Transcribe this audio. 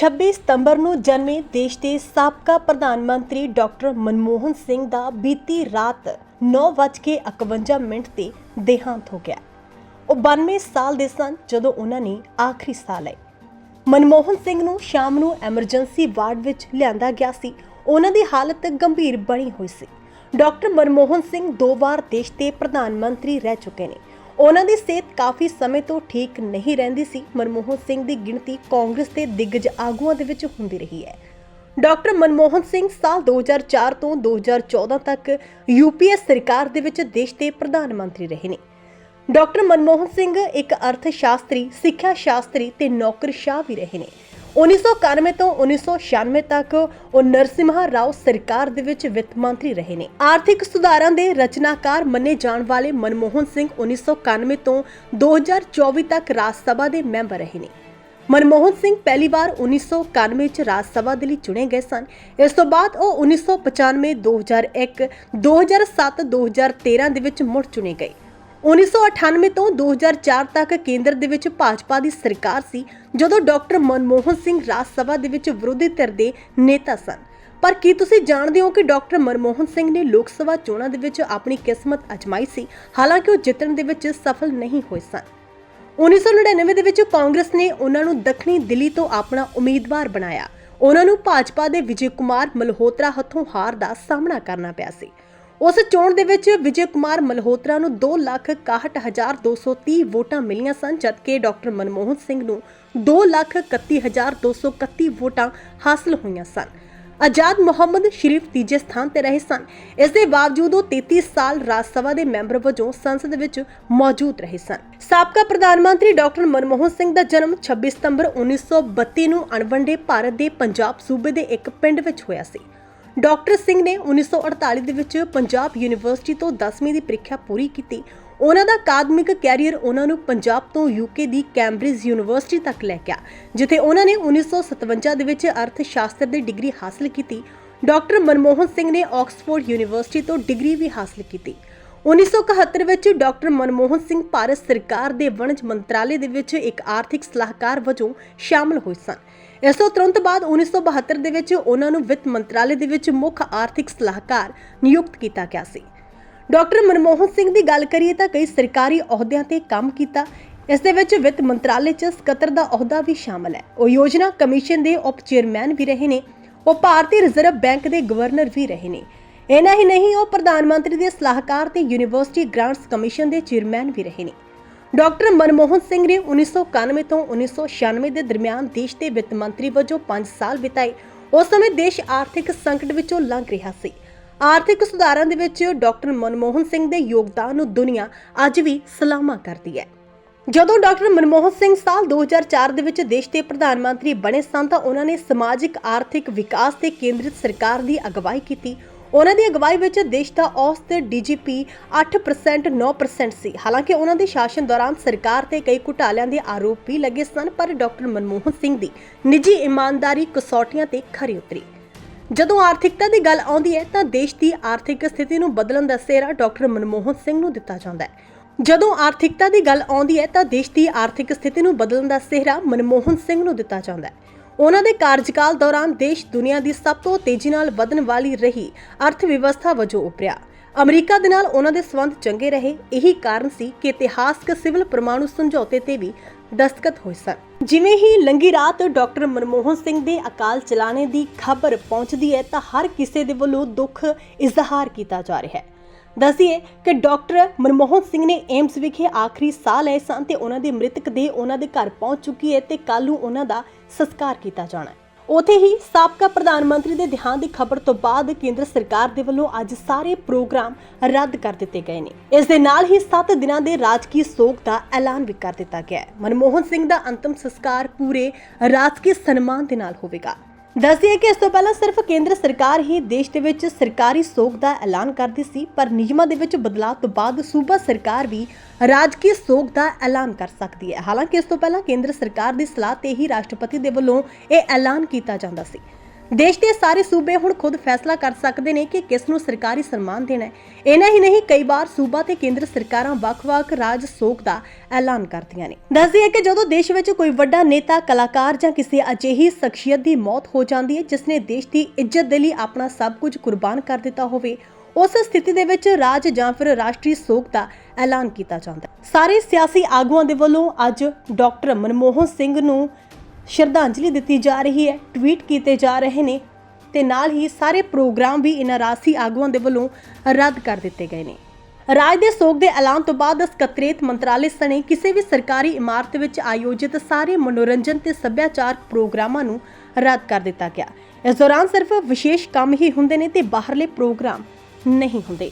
26 ਸਤੰਬਰ ਨੂੰ ਜਨਮੇ ਦੇਸ਼ ਦੇ ਸਾਬਕਾ ਪ੍ਰਧਾਨ ਮੰਤਰੀ ਡਾਕਟਰ ਮਨਮੋਹਨ ਸਿੰਘ ਦਾ ਬੀਤੀ ਰਾਤ 9:51 ਮਿੰਟ ਤੇ ਦੇਹਾਂਤ ਹੋ ਗਿਆ। ਉਹ 92 ਸਾਲ ਦੇ ਸਨ ਜਦੋਂ ਉਹਨਾਂ ਨੇ ਆਖਰੀ ਸਾਹ ਲਏ ਮਨਮੋਹਨ ਸਿੰਘ ਨੂੰ ਸ਼ਾਮ ਨੂੰ ਐਮਰਜੈਂਸੀ ਵਾਰਡ ਵਿੱਚ ਲਿਆਂਦਾ ਗਿਆ ਸੀ। ਉਹਨਾਂ ਦੀ ਹਾਲਤ ਗੰਭੀਰ ਬਣੀ ਹੋਈ ਸੀ। ਡਾਕਟਰ ਮਨਮੋਹਨ ਸਿੰਘ ਦੋ ਵਾਰ ਦੇਸ਼ ਦੇ ਪ੍ਰਧਾਨ ਮੰਤਰੀ ਰਹਿ ਚੁੱਕੇ ਨੇ। ਉਹਨਾਂ ਦੀ ਸਿਹਤ ਕਾਫੀ ਸਮੇਂ ਤੋਂ ਠੀਕ ਨਹੀਂ ਰਹਿੰਦੀ ਸੀ। ਮਨਮੋਹਨ ਸਿੰਘ ਦੀ ਗਿਣਤੀ ਕਾਂਗਰਸ ਦੇ ਦਿੱਗਜ ਆਗੂਆਂ ਦੇ ਵਿੱਚ ਹੁੰਦੀ ਰਹੀ ਹੈ। ਡਾਕਟਰ ਮਨਮੋਹਨ ਸਿੰਘ ਸਾਲ 2004 ਤੋਂ 2014 ਤੱਕ ਯੂਪੀਏ ਸਰਕਾਰ ਦੇ ਵਿੱਚ ਦੇਸ਼ ਦੇ ਪ੍ਰਧਾਨ ਮੰਤਰੀ ਰਹੇ ਨੇ। ਡਾਕਟਰ ਮਨਮੋਹਨ ਸਿੰਘ ਇੱਕ ਅਰਥ ਸ਼ਾਸਤਰੀ ਸਿੱਖਿਆ ਸ਼ਾਸਤਰੀ ਤੇ ਨੌਕਰਸ਼ਾਹ ਵੀ ਰਹੇ ਨੇ। 1991 ਤੋਂ 1996 ਤੱਕ ਉਹ ਨਰਸਿਮਹਾ ਰਾਓ ਸਰਕਾਰ ਦੇ ਵਿੱਚ ਵਿੱਤ ਮੰਤਰੀ ਰਹੇ ਨੇ। ਆਰਥਿਕ ਸੁਧਾਰਾਂ ਦੇ ਰਚਨਾਕਾਰ ਮੰਨੇ ਜਾਣ ਵਾਲੇ ਮਨਮੋਹਨ ਸਿੰਘ 1991 ਤੋਂ 2024 ਤੱਕ ਰਾਜ ਸਭਾ ਦੇ ਮੈਂਬਰ ਰਹੇ ਨੇ। ਮਨਮੋਹਨ ਸਿੰਘ ਪਹਿਲੀ ਵਾਰ 1991 ਚ ਰਾਜ ਸਭਾ ਦੇ ਲਈ ਚੁਣੇ ਗਏ ਸਨ। ਇਸ ਤੋਂ ਬਾਅਦ ਉਹ 1995 2001 2007 2013 ਦੇ ਵਿੱਚ ਮੁੜ ਚੁਣੇ ਗਏ। 1998 ਤੋਂ 2004 ਤੱਕ ਕੇਂਦਰ ਦੇ ਵਿੱਚ ਭਾਜਪਾ ਦੀ ਸਰਕਾਰ ਸੀ, ਜਦੋਂ ਡਾਕਟਰ ਮਨਮੋਹਨ ਸਿੰਘ ਰਾਜ ਸਭਾ ਦੇ ਵਿੱਚ ਵਿਰੋਧੀ ਧਿਰ ਦੇ ਨੇਤਾ ਸਨ। ਪਰ ਕੀ ਤੁਸੀਂ ਜਾਣਦੇ ਹੋ ਕਿ ਡਾਕਟਰ ਮਨਮੋਹਨ ਸਿੰਘ ਨੇ ਲੋਕ ਸਭਾ ਚੋਣਾਂ ਦੇ ਵਿੱਚ ਆਪਣੀ ਕਿਸਮਤ ਅਜਮਾਈ ਸੀ? ਹਾਲਾਂਕਿ ਉਹ ਜਿੱਤਣ ਦੇ ਵਿੱਚ ਸਫਲ ਨਹੀਂ ਹੋਏ ਸਨ। 1999 ਦੇ ਵਿੱਚ ਕਾਂਗਰਸ ਨੇ ਉਹਨਾਂ ਨੂੰ ਦੱਖਣੀ ਦਿੱਲੀ ਤੋਂ ਆਪਣਾ ਉਮੀਦਵਾਰ ਬਣਾਇਆ। ਉਹਨਾਂ ਨੂੰ ਭਾਜਪਾ ਦੇ ਵਿਜੇ ਕੁਮਾਰ ਮਲਹੋਤਰਾ ਹੱਥੋਂ ਹਾਰ ਦਾ ਸਾਹਮਣਾ ਕਰਨਾ ਪਿਆ ਸੀ। ਉਸ ਚੋਣ ਦੇ ਵਿੱਚ ਵਿਜੇ ਕੁਮਾਰ ਮਲਹੋਤਰਾ ਨੂੰ 261230 ਵੋਟਾਂ ਮਿਲੀਆਂ ਸਨ, ਜਦਕਿ ਡਾਕਟਰ ਮਨਮੋਹਨ ਸਿੰਘ ਨੂੰ 231231 ਵੋਟਾਂ ਹਾਸਲ ਹੋਈਆਂ ਸਨ। ਆਜ਼ਾਦ ਮੁਹੰਮਦ ਸ਼ਰੀਫ ਤੀਜੇ ਸਥਾਨ ਤੇ ਰਹੇ ਸਨ। ਇਸ ਦੇ ਬਾਵਜੂਦ ਉਹ 33 ਸਾਲ ਰਾਜ ਸਭਾ ਦੇ ਮੈਂਬਰ ਵਜੋਂ ਸੰਸਦ ਵਿੱਚ ਮੌਜੂਦ ਰਹੇ ਸਨ। ਸਾਬਕਾ ਪ੍ਰਧਾਨ ਮੰਤਰੀ ਡਾਕਟਰ ਮਨਮੋਹਨ ਸਿੰਘ ਦਾ ਜਨਮ 26 ਸਤੰਬਰ 1932 ਨੂੰ ਅਣਵੰਡੇ ਭਾਰਤ ਦੇ ਪੰਜਾਬ ਸੂਬੇ ਦੇ ਇੱਕ ਪਿੰਡ ਵਿੱਚ ਹੋਇਆ ਸੀ। ਡਾਕਟਰ ਸਿੰਘ ਨੇ 1948 ਦੇ ਵਿੱਚ ਪੰਜਾਬ ਯੂਨੀਵਰਸਿਟੀ ਤੋਂ 10ਵੀਂ ਦੀ ਪ੍ਰੀਖਿਆ ਪੂਰੀ ਕੀਤੀ। ਉਹਨਾਂ ਦਾ ਅਕਾਦਮਿਕ ਕੈਰੀਅਰ ਉਹਨਾਂ ਨੂੰ ਪੰਜਾਬ ਤੋਂ ਯੂਕੇ ਦੀ ਕੈਂਬਰਿਜ ਯੂਨੀਵਰਸਿਟੀ ਤੱਕ ਲੈ ਗਿਆ, ਜਿੱਥੇ ਉਹਨਾਂ ਨੇ 1957 ਦੇ ਵਿੱਚ ਅਰਥ ਸ਼ਾਸਤਰ ਦੀ ਡਿਗਰੀ ਹਾਸਲ ਕੀਤੀ। ਡਾਕਟਰ ਮਨਮੋਹਨ ਸਿੰਘ ਨੇ ਆਕਸਫੋਰਡ ਯੂਨੀਵਰਸਿਟੀ ਤੋਂ ਡਿਗਰੀ ਵੀ ਹਾਸਲ ਕੀਤੀ। 1971 ਵਿੱਚ ਡਾਕਟਰ ਮਨਮੋਹਨ ਸਿੰਘ ਭਾਰਤ ਸਰਕਾਰ ਦੇ ਵਣਜ ਮੰਤਰਾਲੇ ਦੇ ਵਿੱਚ ਇੱਕ ਆਰਥਿਕ ਸਲਾਹਕਾਰ ਵਜੋਂ ਸ਼ਾਮਲ ਹੋਏ ਸਨ। ਇਸ ਤੋਂ ਤੁਰੰਤ ਬਾਅਦ 1972 ਦੇ ਵਿੱਚ ਉਹਨਾਂ ਨੂੰ ਵਿੱਤ ਮੰਤਰਾਲੇ ਦੇ ਵਿੱਚ ਮੁੱਖ ਆਰਥਿਕ ਸਲਾਹਕਾਰ ਨਿਯੁਕਤ ਕੀਤਾ ਗਿਆ ਸੀ। ਡਾਕਟਰ ਮਨਮੋਹਨ ਸਿੰਘ ਦੀ ਗੱਲ ਕਰੀਏ ਤਾਂ ਕਈ ਸਰਕਾਰੀ ਅਹੁਦਿਆਂ ਤੇ ਕੰਮ ਕੀਤਾ। ਇਸ ਦੇ ਵਿੱਚ ਵਿੱਤ ਮੰਤਰਾਲੇ 'ਚ ਸਕੱਤਰ ਦਾ ਅਹੁਦਾ ਵੀ ਸ਼ਾਮਲ ਹੈ। ਉਹ ਯੋਜਨਾ ਕਮਿਸ਼ਨ ਦੇ ਉਪ ਚੇਅਰਮੈਨ ਵੀ ਰਹੇ ਨੇ। ਉਹ ਭਾਰਤੀ ਰਿਜ਼ਰਵ ਬੈਂਕ ਦੇ ਗਵਰਨਰ ਵੀ ਰਹੇ ਨੇ। ਇਹਨਾਂ ਹੀ ਨਹੀਂ, ਉਹ ਪ੍ਰਧਾਨ ਮੰਤਰੀ ਦੇ ਸਲਾਹਕਾਰ ਤੇ ਯੂਨੀਵਰਸਿਟੀ ਗ੍ਰਾਂਟਸ ਕਮਿਸ਼ਨ ਦੇ ਚੇਅਰਮੈਨ ਵੀ ਰਹੇ ਨੇ। ਡਾਕਟਰ ਮਨਮੋਹਨ ਸਿੰਘ ਨੇ 1991 ਤੋਂ 1996 ਦੇ ਦਰਮਿਆਨ ਦੇਸ਼ ਦੇ ਵਿੱਤ ਮੰਤਰੀ ਵਜੋਂ 5 ਸਾਲ ਬਿਤਾਏ। ਉਸ ਸਮੇਂ ਦੇਸ਼ ਆਰਥਿਕ ਸੰਕਟ ਵਿੱਚੋਂ ਲੰਘ ਰਿਹਾ ਸੀ। ਆਰਥਿਕ ਸੁਧਾਰਾਂ ਦੇ ਵਿੱਚ ਡਾਕਟਰ ਮਨਮੋਹਨ ਸਿੰਘ ਦੇ ਯੋਗਦਾਨ ਨੂੰ ਦੁਨੀਆ ਅੱਜ ਵੀ ਸਲਾਮਾ ਕਰਦੀ ਹੈ। ਜਦੋਂ ਡਾਕਟਰ ਮਨਮੋਹਨ ਸਿੰਘ ਸਾਲ 2004 ਦੇ ਵਿੱਚ ਦੇਸ਼ ਦੇ ਪ੍ਰਧਾਨ ਮੰਤਰੀ ਬਣੇ ਸਨ ਤਾਂ ਉਹਨਾਂ ਨੇ ਸਮਾਜਿਕ ਆਰਥਿਕ ਵਿਕਾਸ ਤੇ ਕੇਂਦਰਿਤ ਸਰਕਾਰ ਦੀ ਅਗਵਾਈ ਕੀਤੀ। ਉਹਨਾਂ ਦੀ ਅਗਵਾਈ ਵਿੱਚ ਦੇਸ਼ ਦਾ ਔਸਤ ਡੀਜੀਪੀ 8% 9% ਸੀ। ਹਾਲਾਂਕਿ ਉਹਨਾਂ ਦੇ ਸ਼ਾਸਨ ਦੌਰਾਨ ਸਰਕਾਰ ਤੇ ਕਈ ਘੁਟਾਲਿਆਂ ਦੇ ਆਰੋਪ ਵੀ ਲੱਗੇ ਸਨ, ਪਰ ਡਾਕਟਰ ਮਨਮੋਹਨ ਸਿੰਘ ਦੀ ਨਿੱਜੀ ਇਮਾਨਦਾਰੀ ਕਸੌਟੀਆਂ ਤੇ ਖਰੀ ਉਤਰੀ। ਜਦੋਂ ਆਰਥਿਕਤਾ ਦੀ ਗੱਲ ਆਉਂਦੀ ਹੈ, ਤਾਂ ਦੇਸ਼ ਦੀ ਆਰਥਿਕ ਸਥਿਤੀ ਨੂੰ ਬਦਲਣ ਦਾ ਸਿਹਰਾ ਡਾਕਟਰ ਮਨਮੋਹਨ ਸਿੰਘ ਨੂੰ ਦਿੱਤਾ ਜਾਂਦਾ ਹੈ। ਜਦੋਂ ਆਰਥਿਕਤਾ ਦੀ ਗੱਲ ਆਉਂਦੀ ਹੈ, ਤਾਂ ਦੇਸ਼ ਦੀ ਆਰਥਿਕ ਸਥਿਤੀ ਨੂੰ ਬਦਲਣ ਦਾ ਸਿਹਰਾ ਮਨਮੋਹਨ ਸਿੰਘ ਨੂੰ ਦਿੱਤਾ ਜਾਂਦਾ ਹੈ। ਉਹਨਾਂ ਦੇ ਕਾਰਜਕਾਲ ਦੌਰਾਨ ਦੇਸ਼ ਦੁਨੀਆ ਦੀ ਸਭ ਤੋਂ ਤੇਜ਼ੀ ਨਾਲ ਵਧਣ ਵਾਲੀ ਰਹੀ ਅਰਥ ਵਿਵਸਥਾ ਵਜੋਂ ਉਭਰਿਆ। ਅਮਰੀਕਾ ਦੇ ਨਾਲ ਉਹਨਾਂ ਦੇ ਸਬੰਧ ਚੰਗੇ ਰਹੇ, ਇਹੀ ਕਾਰਨ ਸੀ ਕਿ ਇਤਿਹਾਸਕ ਸਿਵਲ ਪਰਮਾਣੂ ਸਮਝੌਤੇ ਤੇ ਵੀ ਦਸਤਖਤ ਹੋਏ ਸਨ। ਜਿਵੇਂ ਹੀ ਲੰਗੀ ਰਾਤ ਡਾਕਟਰ ਮਨਮੋਹਨ ਸਿੰਘ ਦੇ ਅਕਾਲ ਚਲਾਣੇ ਦੀ ਖਬਰ ਪਹੁੰਚਦੀ ਹੈ ਤਾਂ ਹਰ ਕਿਸੇ ਦੇ ਵੱਲੋਂ ਦੁੱਖ ਇਜ਼ਹਾਰ ਕੀਤਾ ਜਾ ਰਿਹਾ ਹੈ। ਦੱਸੀਏ ਕਿ ਡਾਕਟਰ ਮਨਮੋਹਨ ਸਿੰਘ ਨੇ ਏਮਸ ਵਿਖੇ ਆਖਰੀ ਸਾਹ ਲਏ ਸਨ ਤੇ ਉਹਨਾਂ ਦੀ ਮ੍ਰਿਤਕ ਦੇ ਉਹਨਾਂ ਦੇ ਘਰ ਪਹੁੰਚ ਚੁੱਕੀ ਹੈ ਤੇ ਕੱਲ ਨੂੰ ਉਹਨਾਂ ਦਾ ਸੰਸਕਾਰ ਕੀਤਾ ਜਾਣਾ ਹੈ। ਉਥੇ ਹੀ ਸਾਬਕਾ ਪ੍ਰਧਾਨ ਮੰਤਰੀ ਦੇ ਦੇਹਾਂਤ ਦੀ ਖਬਰ ਤੋਂ ਬਾਅਦ ਕੇਂਦਰ ਸਰਕਾਰ ਦੇ ਵੱਲੋਂ ਅੱਜ ਸਾਰੇ ਪ੍ਰੋਗਰਾਮ ਰੱਦ ਕਰ ਦਿੱਤੇ ਗਏ ਨੇ। ਇਸ ਦੇ ਨਾਲ ਹੀ 7 ਦਿਨਾਂ ਦੇ ਰਾਜਕੀ ਸੋਗ ਦਾ ਐਲਾਨ ਵੀ ਕਰ ਦਿੱਤਾ ਗਿਆ ਹੈ। ਮਨਮੋਹਨ ਸਿੰਘ ਦਾ ਅੰਤਮ ਸੰਸਕਾਰ ਪੂਰੇ ਰਾਜਕੀ ਸਨਮਾਨ ਦੇ ਨਾਲ ਹੋਵੇਗਾ। ਦੱਸਦੀਏ ਕਿ ਇਸ ਤੋਂ ਪਹਿਲਾਂ ਸਿਰਫ ਕੇਂਦਰ ਸਰਕਾਰ ਹੀ ਦੇਸ਼ ਦੇ ਵਿੱਚ ਸਰਕਾਰੀ ਸੋਗ ਦਾ ਐਲਾਨ ਕਰਦੀ ਸੀ, ਪਰ ਨਿਯਮਾਂ ਦੇ ਵਿੱਚ ਬਦਲਾਅ ਤੋਂ ਬਾਅਦ ਸੂਬਾ ਸਰਕਾਰ ਵੀ ਰਾਜਕੀ ਸੋਗ ਦਾ ਐਲਾਨ ਕਰ ਸਕਦੀ ਹੈ। ਹਾਲਾਂਕਿ ਇਸ ਤੋਂ ਪਹਿਲਾਂ ਕੇਂਦਰ ਸਰਕਾਰ ਦੀ ਸਲਾਹ ਤੇ ਹੀ ਰਾਸ਼ਟਰਪਤੀ ਦੇ ਵੱਲੋਂ ਇਹ ਐਲਾਨ ਕੀਤਾ ਜਾਂਦਾ ਸੀ। ਦੇਸ਼ ਦੇ ਸਾਰੇ ਸੂਬੇ ਹੁਣ ਖੁਦ ਫੈਸਲਾ ਕਰ ਸਕਦੇ ਨੇ ਕਿ ਕਿਸ ਨੂੰ ਸਰਕਾਰੀ ਸਨਮਾਨ ਦੇਣਾ ਹੈ। ਇਹਨਾਂ ਹੀ ਨਹੀਂ, ਕਈ ਵਾਰ ਸੂਬਾ ਤੇ ਕੇਂਦਰ ਸਰਕਾਰਾਂ ਵੱਖ-ਵੱਖ ਰਾਜ ਸੋਗ ਦਾ ਐਲਾਨ ਕਰਦੀਆਂ ਨੇ। ਦੱਸਦੀ ਹੈ ਕਿ ਜਦੋਂ ਦੇਸ਼ ਵਿੱਚ ਕੋਈ ਵੱਡਾ ਨੇਤਾ, ਕਲਾਕਾਰ ਜਾਂ ਕਿਸੇ ਅਜਿਹੀ ਸ਼ਖਸੀਅਤ ਦੀ ਮੌਤ ਹੋ ਜਾਂਦੀ ਹੈ, ਜਿਸ ਨੇ ਦੇਸ਼ ਦੀ ਇੱਜ਼ਤ ਦੇ ਲਈ ਆਪਣਾ ਸਭ ਕੁਝ ਕੁਰਬਾਨ ਕਰ ਦਿੱਤਾ ਹੋਵੇ, ਉਸ ਸਥਿਤੀ ਦੇ ਵਿੱਚ ਰਾਜ ਜਾਂ ਫਿਰ ਰਾਸ਼ਟਰੀ ਸੋਗ ਦਾ ਐਲਾਨ ਕੀਤਾ ਜਾਂਦਾ ਹੈ। ਸਾਰੇ ਸਿਆਸੀ ਆਗੂਆਂ ਦੇ ਵੱਲੋਂ ਅੱਜ ਡਾਕਟਰ ਮਨਮੋਹਨ ਸਿੰਘ ਨੂੰ ਸ਼ਰਧਾਂਜਲੀ ਦਿੱਤੀ ਜਾ ਰਹੀ ਹੈ ਟਵੀਟ ਕੀਤੇ ਜਾ ਰਹੇ ਨੇ ਤੇ ਨਾਲ ਹੀ ਸਾਰੇ ਪ੍ਰੋਗਰਾਮ ਵੀ ਇਹਨਾਂ ਰਾਸੀ ਆਗੂਆਂ ਦੇ ਵੱਲੋਂ ਰੱਦ ਕਰ ਦਿੱਤੇ ਗਏ ਨੇ। ਰਾਜ ਦੇ ਸੋਗ ਦੇ ਐਲਾਨ ਤੋਂ ਬਾਅਦ ਸਕੱਤਰੇਤ ਮੰਤਰਾਲੇ ਸਣੇ ਕਿਸੇ ਵੀ ਸਰਕਾਰੀ ਇਮਾਰਤ ਵਿੱਚ ਆਯੋਜਿਤ ਸਾਰੇ ਮਨੋਰੰਜਨ ਤੇ ਸੱਭਿਆਚਾਰਕ ਪ੍ਰੋਗਰਾਮਾਂ ਨੂੰ ਰੱਦ ਕਰ ਦਿੱਤਾ ਗਿਆ। ਇਸ ਦੌਰਾਨ ਸਿਰਫ ਵਿਸ਼ੇਸ਼ ਕੰਮ ਹੀ ਹੁੰਦੇ ਨੇ ਤੇ ਬਾਹਰਲੇ ਪ੍ਰੋਗਰਾਮ ਨਹੀਂ ਹੁੰਦੇ।